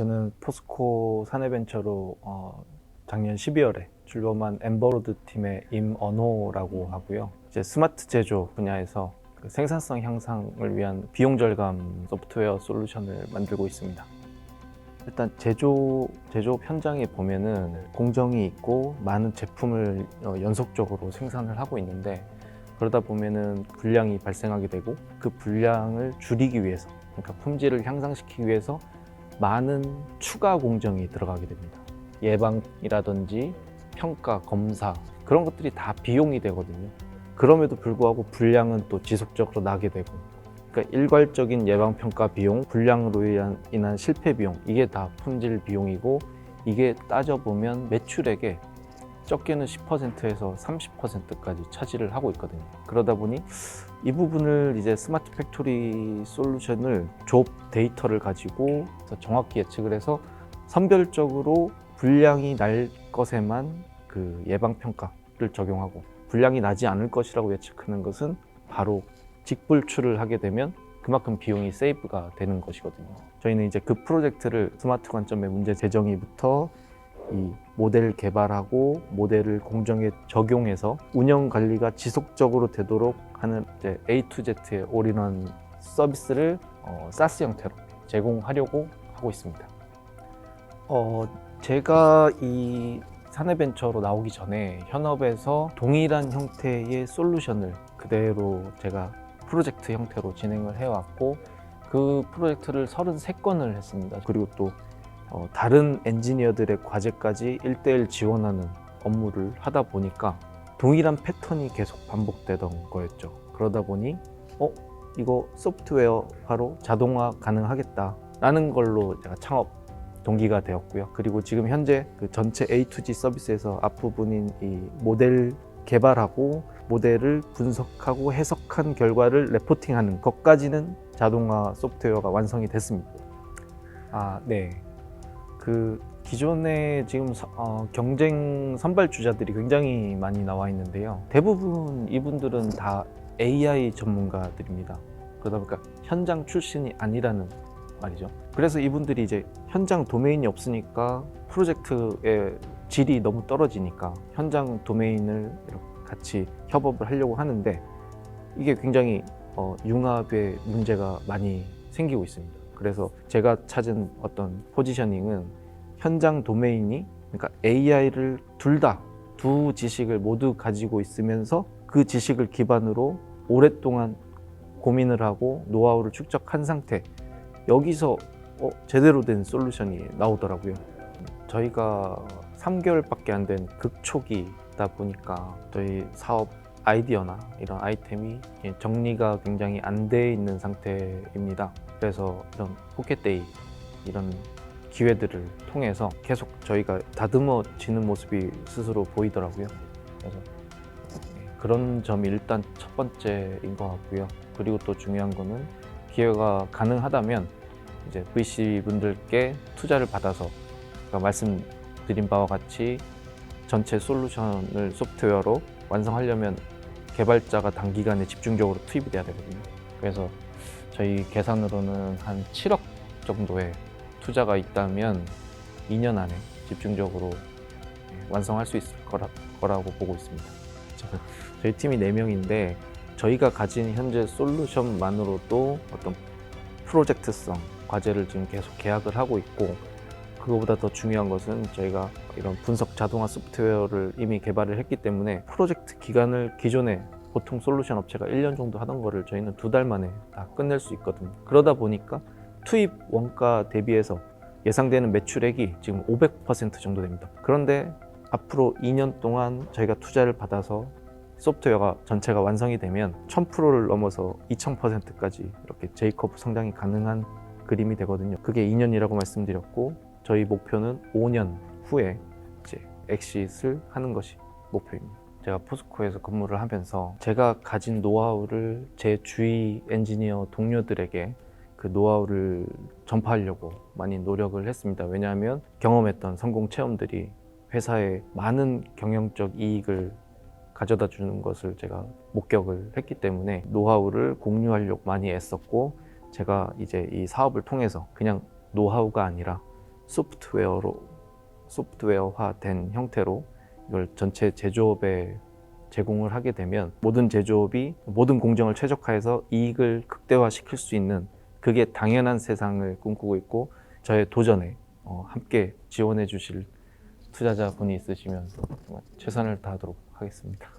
저는 포스코 사내벤처로 어, 작년 12월에 출범한 엠버로드 팀의 임언호라고 하고요. 이제 스마트 제조 분야에서 그 생산성 향상을 위한 비용 절감 소프트웨어 솔루션을 만들고 있습니다. 일단 제조 제조업 현장에 보면은 공정이 있고 많은 제품을 어, 연속적으로 생산을 하고 있는데 그러다 보면은 불량이 발생하게 되고 그 불량을 줄이기 위해서 그러니까 품질을 향상시키기 위해서 많은 추가 공정이 들어가게 됩니다. 예방이라든지 평가, 검사 그런 것들이 다 비용이 되거든요. 그럼에도 불구하고 불량은 또 지속적으로 나게 되고 그러니까 일괄적인 예방 평가 비용, 불량으로 인한, 실패 비용 이게 다 품질 비용이고 이게 따져 보면 매출액의 적게는 10%에서 30%까지 차지를 하고 있거든요. 그러다 보니 이 부분을 이제 스마트 팩토리 솔루션을 조업 데이터를 가지고 정확히 예측을 해서 선별적으로 불량이 날 것에만 그 예방 평가를 적용하고 불량이 나지 않을 것이라고 예측하는 것은 바로 직불출을 하게 되면 그만큼 비용이 세이브가 되는 것이거든요. 저희는 이제 그 프로젝트를 스마트 관점의 문제 제정의부터 이 모델 개발하고 모델을 공정에 적용해서 운영 관리가 지속적으로 되도록 하는 이제 A to Z의 올인원 서비스를 어, SaaS 형태로 제공하려고 하고 있습니다. 어, 제가 이 사내벤처로 나오기 전에 현업에서 동일한 형태의 솔루션을 그대로 제가 프로젝트 형태로 진행을 해왔고 그 프로젝트를 33건을 했습니다. 그리고 또 어, 다른 엔지니어들의 과제까지 1대1 지원하는 업무를 하다 보니까 동일한 패턴이 계속 반복되던 거였죠. 그러다 보니 어 이거 소프트웨어화로 자동화 가능하겠다 라는 걸로 제가 창업 동기가 되었고요. 그리고 지금 현재 그 전체 A to G 서비스에서 앞부분인 이 모델 개발하고 모델을 분석하고 해석한 결과를 레포팅하는 것까지는 자동화 소프트웨어가 완성이 됐습니다. 아, 네. 그 기존에 지금 서- 어, 경쟁 선발 주자들이 굉장히 많이 나와 있는데요. 대부분 이분들은 다 AI 전문가들입니다. 그러다 보니까 현장 출신이 아니라는 말이죠. 그래서 이분들이 이제 현장 도메인이 없으니까 프로젝트의 질이 너무 떨어지니까 현장 도메인을 같이 협업을 하려고 하는데 이게 굉장히 어, 융합의 문제가 많이 생기고 있습니다. 그래서 제가 찾은 어떤 포지셔닝은 현장 도메인이 그러니까 AI를 둘 다 두 지식을 모두 가지고 있으면서 그 지식을 기반으로 오랫동안 고민을 하고 노하우를 축적한 상태 여기서 어, 제대로 된 솔루션이 나오더라고요. 저희가 3개월밖에 안 된 극초기다 보니까 저희 사업 아이디어나 이런 아이템이 정리가 굉장히 안 돼 있는 상태입니다. 그래서 이런 포켓데이 이런 기회들을 통해서 계속 저희가 다듬어지는 모습이 스스로 보이더라고요. 그래서 예, 그런 점이 일단 첫 번째인 것 같고요. 그리고 또 중요한 거는 기회가 가능하다면 이제 VC 분들께 투자를 받아서 아까 말씀드린 바와 같이 전체 솔루션을 소프트웨어로 완성하려면 개발자가 단기간에 집중적으로 투입이 돼야 되거든요. 그래서 저희 계산으로는 한 7억 정도의 투자가 있다면 2년 안에 집중적으로 예, 완성할 수 있을 거라, 거라 고 보고 있습니다. 저- 저희 팀이 4명인데 저희가 가진 현재 솔루션만으로도 어떤 프로젝트성 과제를 지금 계속 계약을 하고 있고 그거보다 더 중요한 것은 저희가 이런 분석 자동화 소프트웨어를 이미 개발을 했기 때문에 프로젝트 기간을 기존에 보통 솔루션 업체가 1년 정도 하던 거를 저희는 두 달 만에 다 끝낼 수 있거든요. 그러다 보니까 투입 원가 대비해서 예상되는 매출액이 지금 500% 정도 됩니다. 그런데 앞으로 2년 동안 저희가 투자를 받아서 소프트웨어가 전체가 완성이 되면 1000%를 넘어서 2000%까지 이렇게 제이커브 성장이 가능한 그림이 되거든요. 그게 2년이라고 말씀드렸고 저희 목표는 5년 후에 이제 엑시트를 하는 것이 목표입니다. 제가 포스코에서 근무를 하면서 제가 가진 노하우를 제 주위 엔지니어 동료들에게 그 노하우를 전파하려고 많이 노력을 했습니다. 왜냐하면 경험했던 성공 체험들이 회사에 많은 경영적 이익을 가져다 주는 것을 제가 목격을 했기 때문에 노하우를 공유하려고 많이 애썼고 제가 이제 이 사업을 통해서 그냥 노하우가 아니라 소프트웨어로 소프트웨어화된 형태로 이걸 전체 제조업에 제공을 하게 되면 모든 제조업이 모든 공정을 최적화해서 이익을 극대화시킬 수 있는 그게 당연한 세상을 꿈꾸고 있고 저의 도전에 어, 함께 지원해 주실 투자자분이 있으시면 정말 최선을 다하도록 하겠습니다.